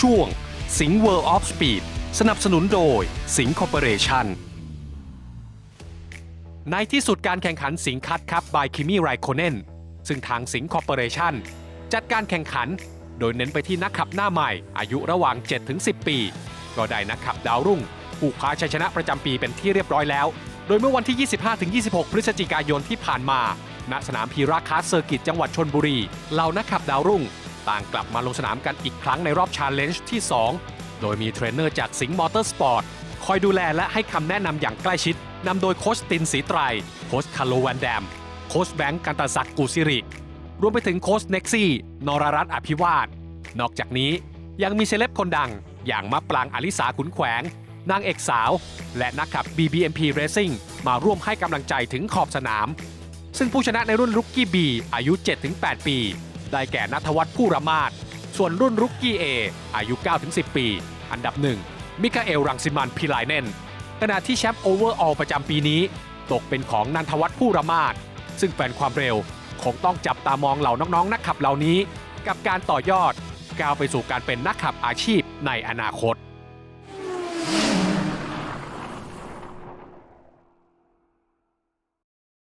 ช่วง สิง World of Speed สนับสนุนโดย สิงคอร์ปอเรชั่นในที่สุดการแข่งขันสิงคัดครับ by Kimi Raikkonen ซึ่งทางสิงคอร์ปอเรชั่นจัดการแข่งขัน โดยเน้นไปที่นักขับหน้าใหม่ อายุระหว่าง 7-10 ปี ก็ได้นักขับดาวรุ่ง ผู้คว้าชัยชนะประจำปีเป็นที่เรียบร้อยแล้ว โดยเมื่อวันที่ 25-26 พฤศจิกายนที่ผ่านมา ณ สนามพีราคาสเซอร์กิตจังหวัดชนบุรี เหล่านักขับดาวรุ่ง ต่างกลับมาลงสนามกันอีกครั้งในรอบชาเลนจ์ที่ 2 โดยมีเทรนเนอร์จากสิงห์มอเตอร์สปอร์ตคอยดูแลและให้คำแนะนำอย่างใกล้ชิดนำโดยโคชตินสีไตรโคชคาร์โลแวนแดม โคชแบงก์กันตศักดิ์กุสิริ รวมไปถึงโคชเน็กซี่ นรรัตน์อภิวาสนอกจากนี้ยังมีเซเลบคนดัง อย่างมะปรางอลิสาขุนแขวง นางเอกสาว และนักขับ BBMP Racing มาร่วมให้กำลังใจถึงขอบสนาม ซึ่งผู้ชนะในรุ่นรุกกี้ B อายุ 7-8 ปี ได้แก่นัทวัฒน์ผู้ระมาดส่วนรุ่นรุกกี้เออายุ 9-10 ปี อันดับหนึ่งมิคาเอลรังสิมันพิไลเนนขณะที่แชมป์โอเวอร์ออลประจำปีนี้ ตกเป็นของนันทวัฒน์ผู้ระมาดซึ่งแฟนความเร็วคงต้องจับตามองเหล่าน้องๆ นักขับเหล่านี้ กับการต่อยอดก้าวไปสู่การเป็นนักขับอาชีพในอนาคต